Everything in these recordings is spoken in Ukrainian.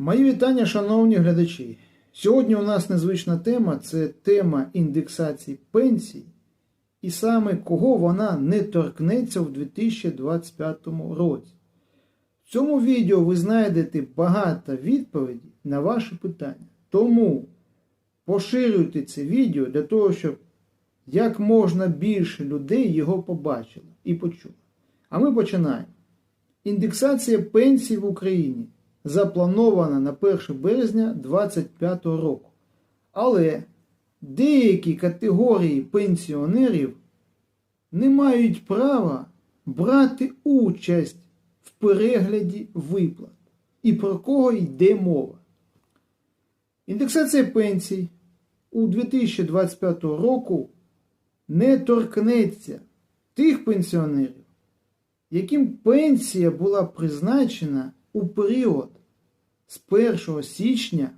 Мої вітання, шановні глядачі. Сьогодні у нас незвична тема це тема індексації пенсій, і саме кого вона не торкнеться в 2025 році. В цьому відео ви знайдете багато відповідей на ваші питання. Тому поширюйте це відео для того, щоб як можна більше людей його побачило і почуло. А ми починаємо. Індексація пенсій в Україні запланована на 1 березня 2025 року. Але деякі категорії пенсіонерів не мають права брати участь в перегляді виплат. І про кого йде мова? Індексація пенсій у 2025 року не торкнеться тих пенсіонерів, яким пенсія була призначена у період з 1 січня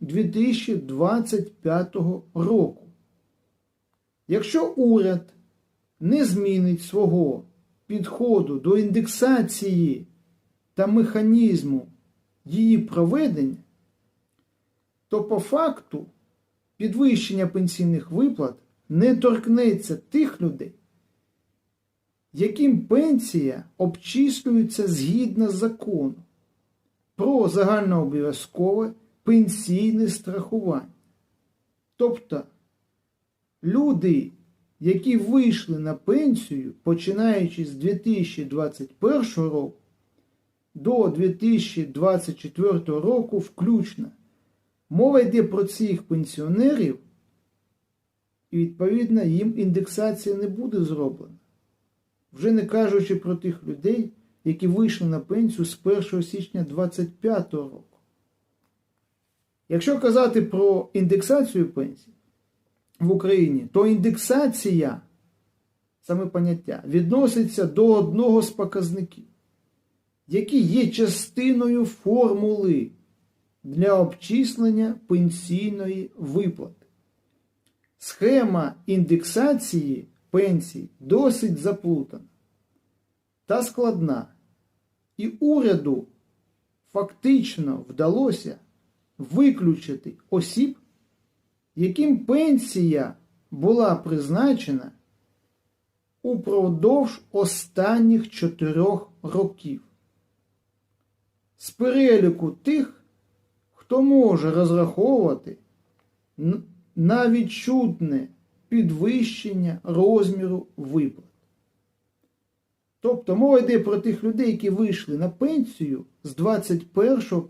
2025 року. Якщо уряд не змінить свого підходу до індексації та механізму її проведення, то по факту підвищення пенсійних виплат не торкнеться тих людей, яким пенсія обчислюється згідно закону про загальнообов'язкове пенсійне страхування. Тобто люди, які вийшли на пенсію, починаючи з 2021 року до 2024 року включно, мова йде про цих пенсіонерів, і відповідно їм індексація не буде зроблена. Вже не кажучи про тих людей, які вийшли на пенсію з 1 січня 2025 року. Якщо казати про індексацію пенсій в Україні, то індексація, саме поняття, відноситься до одного з показників, які є частиною формули для обчислення пенсійної виплати. Схема індексації пенсій досить заплутана та складна, і уряду фактично вдалося виключити осіб, яким пенсія була призначена упродовж останніх чотирьох років. З переліку тих, хто може розраховувати на відчутне підвищення розміру виплат. Тобто мова йде про тих людей, які вийшли на пенсію з 21 по